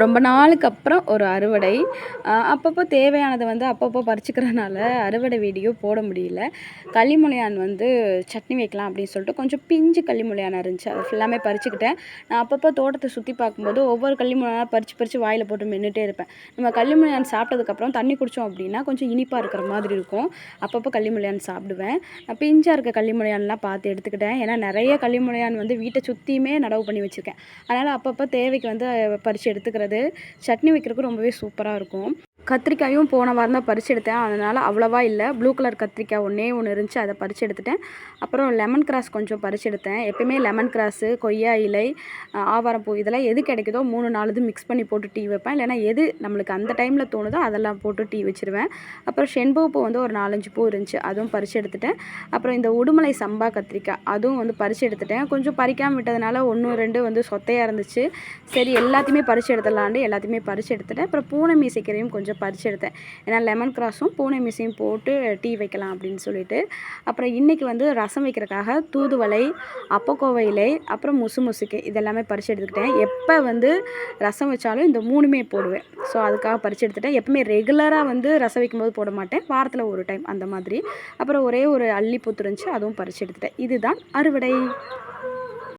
ரொம்ப நாளுக்கு அப்புறம் ஒரு அறுவடை. அப்பப்போ தேவையானதை வந்து அப்பப்போ பறிச்சுக்கிறனால அறுவடை வீடியோ போட முடியல. களிமுலையான் வந்து சட்னி வைக்கலாம் அப்படின்னு சொல்லிட்டு கொஞ்சம் பிஞ்சு கள்ளிமுளையான் இருந்துச்சு அதை ஃபுல்லாமே பறிச்சுக்கிட்டேன். நான் அப்பப்போ தோட்டத்தை சுற்றி பார்க்கும்போது ஒவ்வொரு கள்ளிமுளையான் பறித்து பறித்து வாயில் போட்டு மென்னுட்டே இருப்பேன். நம்ம கள்ளிமுளையான் சாப்பிட்டதுக்கப்புறம் தண்ணி குடித்தோம் அப்படின்னா கொஞ்சம் இனிப்பாக இருக்கிற மாதிரி இருக்கும். அப்பப்போ கள்ளிமுளையான் சாப்பிடுவேன். பிஞ்சாக இருக்க கள்ளிமுளையான்லாம் பார்த்து எடுத்துக்கிட்டேன். ஏன்னா நிறைய கள்ளிமுளையான் வந்து வீட்டை சுற்றியுமே நடவு பண்ணி வச்சுருக்கேன். அதனால் அப்பப்போ தேவைக்கு வந்து பறித்து வைக்கிறது. சட்னி வைக்கிறதுக்கு ரொம்பவே சூப்பராக இருக்கும். கத்திரிக்காயும் போன வாரம் தான் பறித்து எடுத்தேன் அதனால் அவ்வளோவா இல்லை. ப்ளூ கலர் கத்திரிக்காய் ஒன்றே ஒன்று இருந்துச்சு. அதை பறித்து எடுத்துட்டேன் அப்புறம் லெமன் கிராஸ் கொஞ்சம் பறித்து எடுத்தேன் எப்பயுமே லெமன் கிராஸு கொய்யா இலை ஆவாரம் பூ இதெல்லாம் எது கிடைக்குதோ மூணு நாலு இது மிக்ஸ் பண்ணி போட்டு டீ வைப்பேன். இல்லைனா எது நம்மளுக்கு அந்த டைமில் தோணுதோ அதெல்லாம் போட்டு டீ வச்சுருவேன். அப்புறம் செண்பக பூ வந்து ஒரு நாலஞ்சு பூ இருந்துச்சு. அதுவும் பறித்து எடுத்துட்டேன் அப்புறம் இந்த உடுமலை சம்பா கத்திரிக்காய் அதுவும் வந்து பறித்து எடுத்துட்டேன் கொஞ்சம் பறிக்காமல் விட்டதுனால ஒன்று ரெண்டு வந்து சொத்தையாக இருந்துச்சு. சரி எல்லாத்தையுமே பறித்து எடுத்துடலான்ட்டு எல்லாத்தையுமே பறித்து எடுத்துட்டேன் அப்புறம் பூனை மீசைக்கரையும் கொஞ்சம் கொஞ்சம் பறித்து எடுத்தேன். ஏன்னா லெமன் கிராஸும் பூனை மீசையும் போட்டு டீ வைக்கலாம் அப்படின்னு சொல்லிட்டு. அப்புறம் இன்றைக்கி வந்து ரசம் வைக்கிறதுக்காக தூதுவளை அப்பக்கோவை இலை அப்புறம் முசு முசுக்கு இதெல்லாமே பறித்து எடுத்துக்கிட்டேன். எப்போ வந்து ரசம் வச்சாலும் இந்த மூணுமே போடுவேன். ஸோ அதுக்காக பறித்து எடுத்துட்டேன். எப்பவுமே ரெகுலராக வந்து ரசம் வைக்கும்போது போட மாட்டேன். வாரத்தில் ஒரு டைம் அந்த மாதிரி. அப்புறம் ஒரே ஒரு அள்ளி பூத்து இருந்துச்சு அதுவும் பறித்து எடுத்துட்டேன். இதுதான் அறுவடை.